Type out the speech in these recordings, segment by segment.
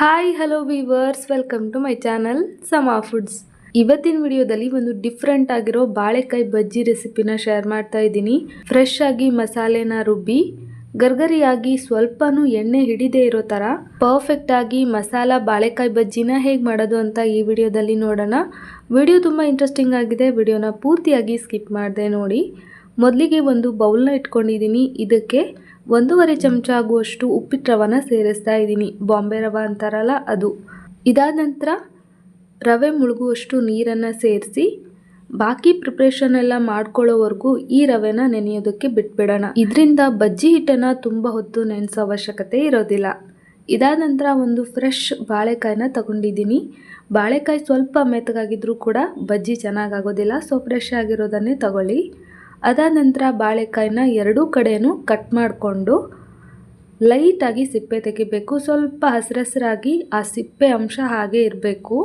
Hi hello viewers welcome to my channel Sama foods ಇವತ್ತಿನ ವಿಡಿಯೋದಲ್ಲಿ ಒಂದು ಡಿಫ್ರೆಂಟ್ ಆಗಿರೋ ಬಾಳೆಕಾಯಿ ಬಜ್ಜಿ ರೆಸಿಪಿನ ಶೇರ್ ಮಾಡ್ತಾ ಇದ್ದೀನಿ. ಫ್ರೆಶ್ ಆಗಿ ಮಸಾಲೆನ ರುಬ್ಬಿ, ಗರ್ಗರಿಯಾಗಿ ಸ್ವಲ್ಪನೂ ಎಣ್ಣೆ ಹಿಡಿದೇ ಇರೋ ಥರ ಪರ್ಫೆಕ್ಟ್ ಆಗಿ ಮಸಾಲ ಬಾಳೆಕಾಯಿ ಬಜ್ಜಿನ ಹೇಗೆ ಮಾಡೋದು ಅಂತ ಈ ವಿಡಿಯೋದಲ್ಲಿ ನೋಡೋಣ. ವಿಡಿಯೋ ತುಂಬ ಇಂಟ್ರೆಸ್ಟಿಂಗ್ ಆಗಿದೆ. ವಿಡಿಯೋನ ಪೂರ್ತಿಯಾಗಿ ಸ್ಕಿಪ್ ಮಾಡಿದೆ ನೋಡಿ. ಮೊದಲಿಗೆ ಒಂದು ಬೌಲ್ನ ಇಟ್ಕೊಂಡಿದ್ದೀನಿ. ಇದಕ್ಕೆ ಒಂದೂವರೆ ಚಮಚ ಆಗುವಷ್ಟು ಉಪ್ಪಿಟ್ಟು ರವನ ಸೇರಿಸ್ತಾ ಇದ್ದೀನಿ. ಬಾಂಬೆ ರವೆ ಅಂತಾರಲ್ಲ ಅದು. ಇದಾದ ನಂತರ ರವೆ ಮುಳುಗುವಷ್ಟು ನೀರನ್ನು ಸೇರಿಸಿ, ಬಾಕಿ ಪ್ರಿಪ್ರೇಷನ್ ಎಲ್ಲ ಮಾಡ್ಕೊಳ್ಳೋವರೆಗೂ ಈ ರವೆನ ನೆನೆಯೋದಕ್ಕೆ ಬಿಟ್ಬಿಡೋಣ. ಇದರಿಂದ ಬಜ್ಜಿ ಹಿಟ್ಟನ್ನು ತುಂಬ ಹೊತ್ತು ನೆನೆಸೋ ಅವಶ್ಯಕತೆ ಇರೋದಿಲ್ಲ. ಇದಾದ ನಂತರ ಒಂದು ಫ್ರೆಶ್ ಬಾಳೆಕಾಯಿನ ತಗೊಂಡಿದ್ದೀನಿ. ಬಾಳೆಕಾಯಿ ಸ್ವಲ್ಪ ಮೆತ್ತಗಾಗಿದ್ರೂ ಕೂಡ ಬಜ್ಜಿ ಚೆನ್ನಾಗಾಗೋದಿಲ್ಲ ಸೊ ಫ್ರೆಶ್ ಆಗಿರೋದನ್ನೇ ತಗೊಳ್ಳಿ. ಅದಾದ ನಂತರ ಬಾಳೆಕಾಯಿನ ಎರಡೂ ಕಡೆಯೂ ಕಟ್ ಮಾಡಿಕೊಂಡು ಲೈಟಾಗಿ ಸಿಪ್ಪೆ ತೆಗಿಬೇಕು. ಸ್ವಲ್ಪ ಹಸಿರಸರಾಗಿ ಆ ಸಿಪ್ಪೆ ಅಂಶ ಹಾಗೆ ಇರಬೇಕು.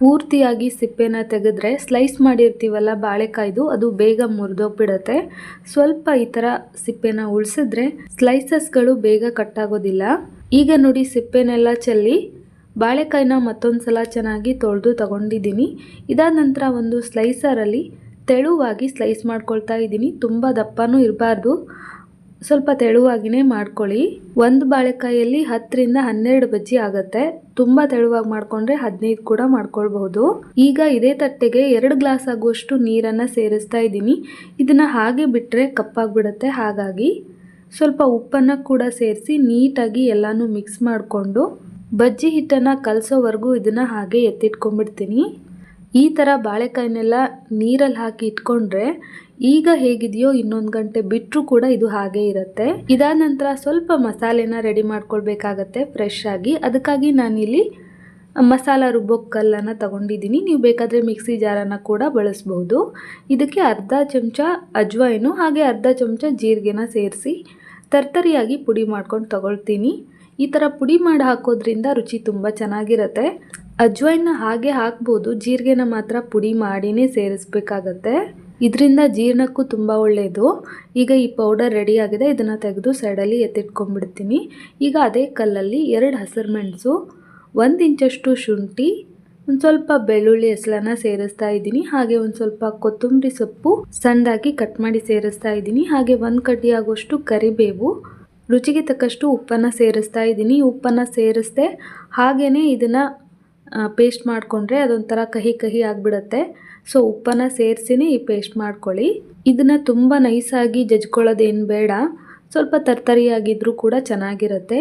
ಪೂರ್ತಿಯಾಗಿ ಸಿಪ್ಪೆನ ತೆಗೆದ್ರೆ ಸ್ಲೈಸ್ ಮಾಡಿರ್ತೀವಲ್ಲ ಬಾಳೆಕಾಯ್ದು, ಅದು ಬೇಗ ಮುರಿದೋಗ್ಬಿಡತ್ತೆ. ಸ್ವಲ್ಪ ಈ ಥರ ಸಿಪ್ಪೆನ ಉಳಿಸಿದ್ರೆ ಸ್ಲೈಸಸ್ಗಳು ಬೇಗ ಕಟ್ಟಾಗೋದಿಲ್ಲ ಈಗ ನೋಡಿ ಸಿಪ್ಪೆನೆಲ್ಲ ಚೆಲ್ಲಿ ಬಾಳೆಕಾಯಿನ ಮತ್ತೊಂದು ಸಲ ಚೆನ್ನಾಗಿ ತೊಳೆದು ತಗೊಂಡಿದ್ದೀನಿ. ಇದಾದ ನಂತರ ಒಂದು ಸ್ಲೈಸರಲ್ಲಿ ತೆಳುವಾಗಿ ಸ್ಲೈಸ್ ಮಾಡ್ಕೊಳ್ತಾ ಇದ್ದೀನಿ. ತುಂಬ ದಪ್ಪನೂ ಇರಬಾರ್ದು. ಸ್ವಲ್ಪ ತೆಳುವಾಗಿನೇ ಮಾಡ್ಕೊಳ್ಳಿ. ಒಂದು ಬಾಳೆಕಾಯಲ್ಲಿ ಹತ್ತರಿಂದ ಹನ್ನೆರಡು ಬಜ್ಜಿ ಆಗುತ್ತೆ. ತುಂಬ ತೆಳುವಾಗಿ ಮಾಡಿಕೊಂಡ್ರೆ ಹದಿನೈದು ಕೂಡ ಮಾಡ್ಕೊಳ್ಬಹುದು. ಈಗ ಇದೇ ತಟ್ಟೆಗೆ ಎರಡು ಗ್ಲಾಸ್ ಆಗುವಷ್ಟು ನೀರನ್ನು ಸೇರಿಸ್ತಾ ಇದ್ದೀನಿ. ಇದನ್ನು ಹಾಗೆ ಬಿಟ್ಟರೆ ಕಪ್ಪಾಗಿಬಿಡುತ್ತೆ. ಹಾಗಾಗಿ ಸ್ವಲ್ಪ ಉಪ್ಪನ್ನು ಕೂಡ ಸೇರಿಸಿ ನೀಟಾಗಿ ಎಲ್ಲನೂ ಮಿಕ್ಸ್ ಮಾಡಿಕೊಂಡು ಬಜ್ಜಿ ಹಿಟ್ಟನ್ನು ಕಲಸೋವರೆಗೂ ಇದನ್ನು ಹಾಗೆ ಎತ್ತಿಟ್ಕೊಂಡ್ಬಿಡ್ತೀನಿ. ಈ ಥರ ಬಾಳೆಕಾಯಿನೆಲ್ಲ ನೀರಲ್ಲಿ ಹಾಕಿ ಇಟ್ಕೊಂಡ್ರೆ ಈಗ ಹೇಗಿದೆಯೋ ಇನ್ನೊಂದು ಗಂಟೆ ಬಿಟ್ಟರೂ ಕೂಡ ಇದು ಹಾಗೆ ಇರುತ್ತೆ. ಇದಾದ ನಂತರ ಸ್ವಲ್ಪ ಮಸಾಲೆನ ರೆಡಿ ಮಾಡ್ಕೊಳ್ಬೇಕಾಗತ್ತೆ ಫ್ರೆಶ್ ಆಗಿ. ಅದಕ್ಕಾಗಿ ನಾನಿಲ್ಲಿ ಮಸಾಲ ರುಬ್ಬೋ ಕಲ್ಲನ್ನು ತಗೊಂಡಿದ್ದೀನಿ. ನೀವು ಬೇಕಾದರೆ ಮಿಕ್ಸಿ ಜಾರನ್ನು ಕೂಡ ಬಳಸ್ಬೋದು. ಇದಕ್ಕೆ ಅರ್ಧ ಚಮಚ ಅಜ್ವಾಯಿನು ಹಾಗೆ ಅರ್ಧ ಚಮಚ ಜೀರಿಗೆನ ಸೇರಿಸಿ ತರ್ತರಿಯಾಗಿ ಪುಡಿ ಮಾಡ್ಕೊಂಡು ತಗೊಳ್ತೀನಿ. ಈ ಥರ ಪುಡಿ ಮಾಡಿ ಹಾಕೋದ್ರಿಂದ ರುಚಿ ತುಂಬ ಚೆನ್ನಾಗಿರುತ್ತೆ. ಅಜ್ವೈನ ಹಾಗೆ ಹಾಕ್ಬೋದು. ಜೀರಿಗೆನ ಮಾತ್ರ ಪುಡಿ ಮಾಡಿನೇ ಸೇರಿಸ್ಬೇಕಾಗತ್ತೆ. ಇದರಿಂದ ಜೀರ್ಣಕ್ಕೂ ತುಂಬ ಒಳ್ಳೆಯದು ಈಗ ಈ ಪೌಡರ್ ರೆಡಿ ಆಗಿದೆ. ಇದನ್ನು ತೆಗೆದು ಸೈಡಲ್ಲಿ ಎತ್ತಿಟ್ಕೊಂಡ್ಬಿಡ್ತೀನಿ. ಈಗ ಅದೇ ಕಲ್ಲಲ್ಲಿ ಎರಡು ಹಸಿರು ಮೆಣಸು, ಒಂದು ಇಂಚಷ್ಟು ಶುಂಠಿ, ಒಂದು ಸ್ವಲ್ಪ ಬೆಳ್ಳುಳ್ಳಿ ಹೆಸಲನ್ನ ಸೇರಿಸ್ತಾ ಇದ್ದೀನಿ. ಹಾಗೆ ಒಂದು ಸ್ವಲ್ಪ ಕೊತ್ತಂಬರಿ ಸೊಪ್ಪು ಸಣ್ಣದಾಗಿ ಕಟ್ ಮಾಡಿ ಸೇರಿಸ್ತಾ ಇದ್ದೀನಿ. ಹಾಗೆ ಒಂದು ಕಡ್ಡಿ ಕರಿಬೇವು, ರುಚಿಗೆ ತಕ್ಕಷ್ಟು ಉಪ್ಪನ್ನು ಸೇರಿಸ್ತಾ ಇದ್ದೀನಿ. ಉಪ್ಪನ್ನು ಸೇರಿಸ್ದೆ ಹಾಗೆಯೇ ಇದನ್ನು ಪೇಸ್ಟ್ ಮಾಡಿಕೊಂಡ್ರೆ ಅದೊಂಥರ ಕಹಿ ಕಹಿ ಆಗಿಬಿಡುತ್ತೆ. ಸೊ ಉಪ್ಪನ್ನು ಸೇರಿಸಿನೇ ಈ ಪೇಸ್ಟ್ ಮಾಡ್ಕೊಳ್ಳಿ. ಇದನ್ನು ತುಂಬ ನೈಸಾಗಿ ಜಜ್ಕೊಳ್ಳೋದೇನು ಬೇಡ. ಸ್ವಲ್ಪ ತರ್ತರಿಯಾಗಿದ್ದರೂ ಕೂಡ ಚೆನ್ನಾಗಿರುತ್ತೆ.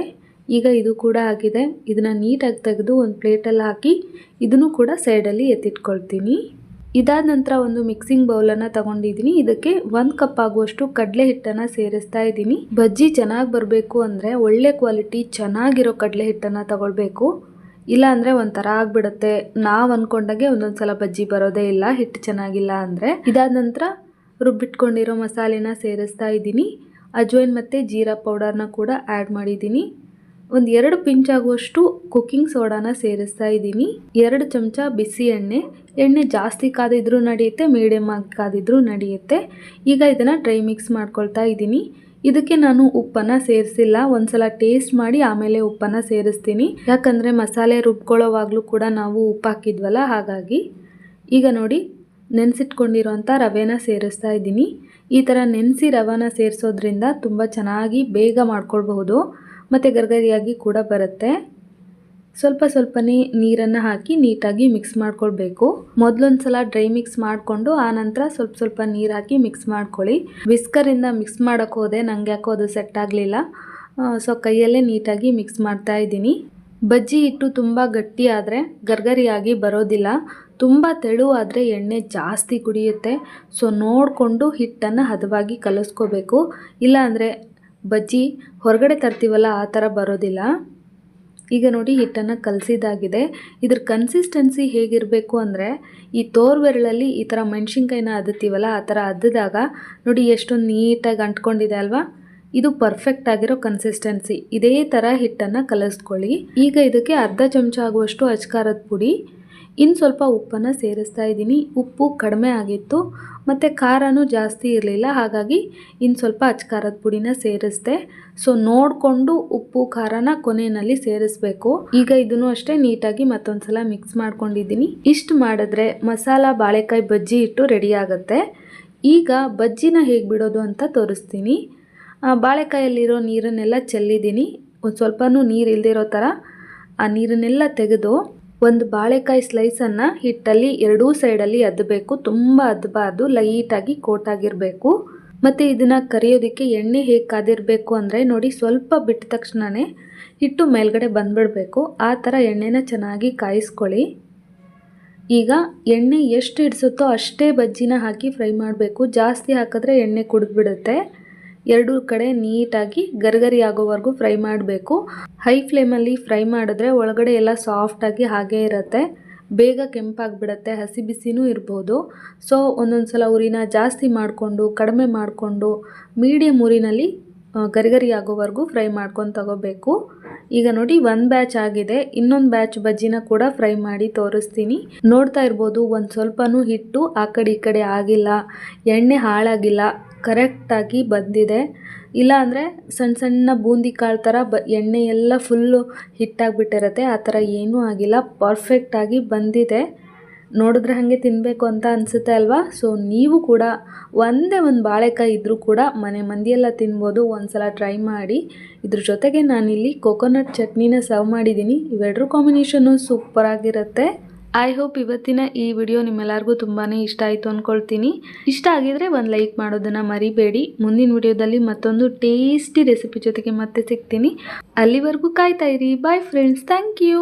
ಈಗ ಇದು ಕೂಡ ಆಗಿದೆ. ಇದನ್ನು ನೀಟಾಗಿ ತೆಗೆದು ಒಂದು ಪ್ಲೇಟಲ್ಲಿ ಹಾಕಿ ಇದನ್ನು ಕೂಡ ಸೈಡಲ್ಲಿ ಎತ್ತಿಟ್ಕೊಳ್ತೀನಿ. ಇದಾದ ನಂತರ ಒಂದು ಮಿಕ್ಸಿಂಗ್ ಬೌಲನ್ನು ತಗೊಂಡಿದ್ದೀನಿ ಇದಕ್ಕೆ ಒಂದು ಕಪ್ ಆಗುವಷ್ಟು ಕಡಲೆ ಹಿಟ್ಟನ್ನು ಸೇರಿಸ್ತಾ ಇದ್ದೀನಿ ಬಜ್ಜಿ ಚೆನ್ನಾಗಿ ಬರಬೇಕು ಅಂದರೆ ಒಳ್ಳೆ ಕ್ವಾಲಿಟಿ ಚೆನ್ನಾಗಿರೋ ಕಡಲೆ ಹಿಟ್ಟನ್ನು ತಗೊಳ್ಬೇಕು. ಇಲ್ಲ ಅಂದ್ರೆ ಒಂಥರ ಆಗಿಬಿಡುತ್ತೆ. ನಾವು ಅಂದ್ಕೊಂಡಾಗೆ ಒಂದೊಂದು ಸಲ ಬಜ್ಜಿ ಬರೋದೇ ಇಲ್ಲ, ಹಿಟ್ಟು ಚೆನ್ನಾಗಿಲ್ಲ ಅಂದರೆ. ಇದಾದ ನಂತರ ರುಬ್ಬಿಟ್ಕೊಂಡಿರೋ ಮಸಾಲೆನ ಸೇರಿಸ್ತಾ ಇದ್ದೀನಿ. ಅಜ್ವೈನ್ ಮತ್ತು ಜೀರಾ ಪೌಡರ್ನ ಕೂಡ ಆ್ಯಡ್ ಮಾಡಿದ್ದೀನಿ. ಒಂದು ಎರಡು ಪಿಂಚ್ ಆಗುವಷ್ಟು ಕುಕ್ಕಿಂಗ್ ಸೋಡಾನ ಸೇರಿಸ್ತಾ ಇದ್ದೀನಿ. ಎರಡು ಚಮಚ ಬಿಸಿ ಎಣ್ಣೆ. ಎಣ್ಣೆ ಜಾಸ್ತಿ ಕಾದಿದ್ರೂ ನಡೆಯುತ್ತೆ ಮೀಡಿಯಮ್ ಆಗಿ ಕಾದಿದ್ರೂ ನಡೆಯುತ್ತೆ. ಈಗ ಇದನ್ನು ಡ್ರೈ ಮಿಕ್ಸ್ ಮಾಡ್ಕೊಳ್ತಾ ಇದ್ದೀನಿ. ಇದಕ್ಕೆ ನಾನು ಉಪ್ಪನ್ನು ಸೇರಿಸಿಲ್ಲ. ಒಂದ್ಸಲ ಟೇಸ್ಟ್ ಮಾಡಿ ಆಮೇಲೆ ಉಪ್ಪನ್ನು ಸೇರಿಸ್ತೀನಿ. ಯಾಕಂದರೆ ಮಸಾಲೆ ರುಬ್ಕೊಳ್ಳೋವಾಗಲೂ ಕೂಡ ನಾವು ಉಪ್ಪು ಹಾಕಿದ್ವಲ್ಲ, ಹಾಗಾಗಿ ಈಗ ನೋಡಿ ನೆನೆಸಿಟ್ಕೊಂಡಿರುವಂಥ ರವೆನ ಸೇರಿಸ್ತಾ ಇದ್ದೀನಿ. ಈ ಥರ ನೆನೆಸಿ ರವೆನ ಸೇರಿಸೋದ್ರಿಂದ ತುಂಬ ಚೆನ್ನಾಗಿ ಬೇಗ ಮಾಡ್ಕೊಳ್ಬಹುದು. ಮತ್ತು ಗರ್ಗರಿಯಾಗಿ ಕೂಡ ಬರುತ್ತೆ. ಸ್ವಲ್ಪ ಸ್ವಲ್ಪನೇ ನೀರನ್ನು ಹಾಕಿ ನೀಟಾಗಿ ಮಿಕ್ಸ್ ಮಾಡ್ಕೊಳ್ಬೇಕು. ಮೊದಲೊಂದು ಸಲ ಡ್ರೈ ಮಿಕ್ಸ್ ಮಾಡಿಕೊಂಡು ಆನಂತರ ಸ್ವಲ್ಪ ಸ್ವಲ್ಪ ನೀರು ಹಾಕಿ ಮಿಕ್ಸ್ ಮಾಡ್ಕೊಳ್ಳಿ. ವಿಸ್ಕರಿಂದ ಮಿಕ್ಸ್ ಮಾಡೋಕ್ಕೆ ಹೋದೆ, ನಂಗೆ ಯಾಕೋ ಅದು ಸೆಟ್ ಆಗಲಿಲ್ಲ. ಸೊ ಕೈಯಲ್ಲೇ ನೀಟಾಗಿ ಮಿಕ್ಸ್ ಮಾಡ್ತಾ ಇದ್ದೀನಿ. ಬಜ್ಜಿ ಹಿಟ್ಟು ತುಂಬ ಗಟ್ಟಿಯಾದರೆ ಗರ್ಗರಿಯಾಗಿ ಬರೋದಿಲ್ಲ. ತುಂಬ ತೆಳುವಾದರೆ ಎಣ್ಣೆ ಜಾಸ್ತಿ ಕುಡಿಯುತ್ತೆ. ಸೊ ನೋಡಿಕೊಂಡು ಹಿಟ್ಟನ್ನು ಹದವಾಗಿ ಕಲಿಸ್ಕೋಬೇಕು. ಇಲ್ಲಾಂದರೆ ಬಜ್ಜಿ ಹೊರಗಡೆ ತರ್ತೀವಲ್ಲ, ಆ ಥರ ಬರೋದಿಲ್ಲ. ಈಗ ನೋಡಿ ಹಿಟ್ಟನ್ನು ಕಲಸಿದಾಗಿದೆ ಇದ್ರ ಕನ್ಸಿಸ್ಟೆನ್ಸಿ ಹೇಗಿರಬೇಕು ಅಂದರೆ, ಈ ತೋರ್ವೆರಳಲ್ಲಿ ಈ ಥರ ಮೆಣಸಿನ್ಕಾಯಿನ ಅದ್ದುತ್ತೀವಲ್ಲ ಆ ಥರ ಅದ್ದಿದಾಗ ನೋಡಿ ಎಷ್ಟೊಂದು ನೀಟಾಗಿ ಅಂಟ್ಕೊಂಡಿದೆ ಅಲ್ವಾ? ಇದು ಪರ್ಫೆಕ್ಟ್ ಆಗಿರೋ ಕನ್ಸಿಸ್ಟೆನ್ಸಿ ಇದೇ ಥರ ಹಿಟ್ಟನ್ನು ಕಲಿಸ್ಕೊಳ್ಳಿ. ಈಗ ಇದಕ್ಕೆ ಅರ್ಧ ಚಮಚ ಆಗುವಷ್ಟು ಅಚ್ಕಾರದ ಪುಡಿ ಇನ್ನು ಸ್ವಲ್ಪ ಉಪ್ಪನ್ನು ಸೇರಿಸ್ತಾ ಇದ್ದೀನಿ. ಉಪ್ಪು ಕಡಿಮೆ ಆಗಿತ್ತು. ಮತ್ತು ಖಾರನೂ ಜಾಸ್ತಿ ಇರಲಿಲ್ಲ. ಹಾಗಾಗಿ ಇನ್ನು ಸ್ವಲ್ಪ ಅಚ್ಕಾರದ ಪುಡಿನ ಸೇರಿಸ್ದೆ. ಸೊ ನೋಡಿಕೊಂಡು ಉಪ್ಪು, ಖಾರನ ಕೊನೆಯಲ್ಲಿ ಸೇರಿಸ್ಬೇಕು. ಈಗ ಇದನ್ನು ಅಷ್ಟೇ ನೀಟಾಗಿ ಮತ್ತೊಂದು ಸಲ ಮಿಕ್ಸ್ ಮಾಡ್ಕೊಂಡಿದ್ದೀನಿ. ಇಷ್ಟು ಮಾಡಿದ್ರೆ ಮಸಾಲ, ಬಾಳೆಕಾಯಿ ಬಜ್ಜಿ ಇಟ್ಟು ರೆಡಿ ಆಗುತ್ತೆ. ಈಗ ಬಜ್ಜಿನ ಹೇಗೆ ಬಿಡೋದು ಅಂತ ತೋರಿಸ್ತೀನಿ. ಬಾಳೆಕಾಯಲ್ಲಿರೋ ನೀರನ್ನೆಲ್ಲ ಚೆಲ್ಲಿದ್ದೀನಿ. ಒಂದು ಸ್ವಲ್ಪನೂ ನೀರು ಇಲ್ಲದಿರೋ ಥರ ಆ ನೀರನ್ನೆಲ್ಲ ತೆಗೆದು ಒಂದು ಬಾಳೆಕಾಯಿ ಸ್ಲೈಸನ್ನು ಹಿಟ್ಟಲ್ಲಿ ಎರಡೂ ಸೈಡಲ್ಲಿ ಅದ್ದಬೇಕು ತುಂಬ ಅದ್ದಬಾರ್ದು ಲೈಟಾಗಿ ಕೋಟಾಗಿರಬೇಕು ಮತ್ತು ಇದನ್ನು ಕರಿಯೋದಕ್ಕೆ ಎಣ್ಣೆ ಹೇಗೆ ಕಾದಿರಬೇಕು ಅಂದರೆ ನೋಡಿ ಸ್ವಲ್ಪ ಬಿಟ್ಟ ತಕ್ಷಣವೇ ಹಿಟ್ಟು ಮೇಲ್ಗಡೆ ಬಂದುಬಿಡಬೇಕು. ಆ ಥರ ಎಣ್ಣೆನ ಚೆನ್ನಾಗಿ ಕಾಯಿಸ್ಕೊಳ್ಳಿ. ಈಗ ಎಣ್ಣೆ ಎಷ್ಟು ಹಿಡಿಸುತ್ತೋ ಅಷ್ಟೇ ಬಜ್ಜಿನ ಹಾಕಿ ಫ್ರೈ ಮಾಡಬೇಕು. ಜಾಸ್ತಿ ಹಾಕಿದ್ರೆ ಎಣ್ಣೆ ಕುಡಿದ್ಬಿಡುತ್ತೆ. ಎರಡೂ ಕಡೆ ನೀಟಾಗಿ ಗರಿಗರಿ ಆಗೋವರೆಗೂ ಫ್ರೈ ಮಾಡಬೇಕು. ಹೈ ಫ್ಲೇಮಲ್ಲಿ ಫ್ರೈ ಮಾಡಿದ್ರೆ ಒಳಗಡೆ ಎಲ್ಲ ಸಾಫ್ಟಾಗಿ ಹಾಗೇ ಇರುತ್ತೆ. ಬೇಗ ಕೆಂಪಾಗಿಬಿಡತ್ತೆ, ಹಸಿ ಬಿಸಿನೂ ಇರ್ಬೋದು. ಸೊ ಒಂದೊಂದು ಸಲ ಉರಿನ ಜಾಸ್ತಿ ಮಾಡಿಕೊಂಡು, ಕಡಿಮೆ ಮಾಡಿಕೊಂಡು ಮೀಡಿಯಮ್ ಉರಿನಲ್ಲಿ ಗರಿಗರಿ ಆಗೋವರೆಗೂ ಫ್ರೈ ಮಾಡ್ಕೊಂಡು ತಗೋಬೇಕು. ಈಗ ನೋಡಿ, ಒಂದು ಬ್ಯಾಚ್ ಆಗಿದೆ. ಇನ್ನೊಂದು ಬ್ಯಾಚ್ ಬಜ್ಜಿನ ಕೂಡ ಫ್ರೈ ಮಾಡಿ ತೋರಿಸ್ತೀನಿ. ನೋಡ್ತಾ ಇರ್ಬೋದು, ಒಂದು ಸ್ವಲ್ಪನೂ ಹಿಟ್ಟು ಆ ಕಡೆ ಈ ಕಡೆ ಆಗಿಲ್ಲ, ಎಣ್ಣೆ ಹಾಳಾಗಿಲ್ಲ. ಕರೆಕ್ಟಾಗಿ ಬಂದಿದೆ. ಇಲ್ಲ ಅಂದರೆ ಸಣ್ಣ ಸಣ್ಣ ಬೂಂದಿ ಕಾಳು ಥರ ಬ, ಎಣ್ಣೆ ಎಲ್ಲ ಫುಲ್ಲು ಹಿಟ್ಟಾಗಿಬಿಟ್ಟಿರುತ್ತೆ ಆ ಥರ ಏನೂ ಆಗಿಲ್ಲ. ಪರ್ಫೆಕ್ಟಾಗಿ ಬಂದಿದೆ. ನೋಡಿದ್ರೆ ಹಾಗೆ ತಿನ್ನಬೇಕು ಅಂತ ಅನಿಸುತ್ತೆ ಅಲ್ವಾ? ಸೊ ನೀವು ಕೂಡ ಒಂದೇ ಒಂದು ಬಾಳೆಕಾಯಿ ಇದ್ದರೂ ಕೂಡ ಮನೆ ಮಂದಿಯೆಲ್ಲ ತಿನ್ಬೋದು. ಒಂದು ಸಲ ಟ್ರೈ ಮಾಡಿ. ಇದ್ರ ಜೊತೆಗೆ ನಾನಿಲ್ಲಿ ಕೊಕೊನಟ್ ಚಟ್ನಿನ ಸರ್ವ್ ಮಾಡಿದ್ದೀನಿ. ಇವೆರಡರ ಕಾಂಬಿನೇಷನ್ನು ಸೂಪರಾಗಿರುತ್ತೆ ಐ ಹೋಪ್ ಇವತ್ತಿನ ಈ ವಿಡಿಯೋ ನಿಮ್ಮೆಲ್ಲರಿಗೂ ತುಂಬಾ ಇಷ್ಟ ಆಯಿತು ಅಂದ್ಕೊಳ್ತೀನಿ ಇಷ್ಟ ಆಗಿದ್ರೆ ಒಂದು ಲೈಕ್ ಮಾಡೋದನ್ನು ಮರಿಬೇಡಿ. ಮುಂದಿನ ವಿಡಿಯೋದಲ್ಲಿ ಮತ್ತೊಂದು ಟೇಸ್ಟಿ ರೆಸಿಪಿ ಜೊತೆಗೆ ಮತ್ತೆ ಸಿಗ್ತೀನಿ. ಅಲ್ಲಿವರೆಗೂ ಕಾಯ್ತಾ ಇರಿ. Bye friends thank you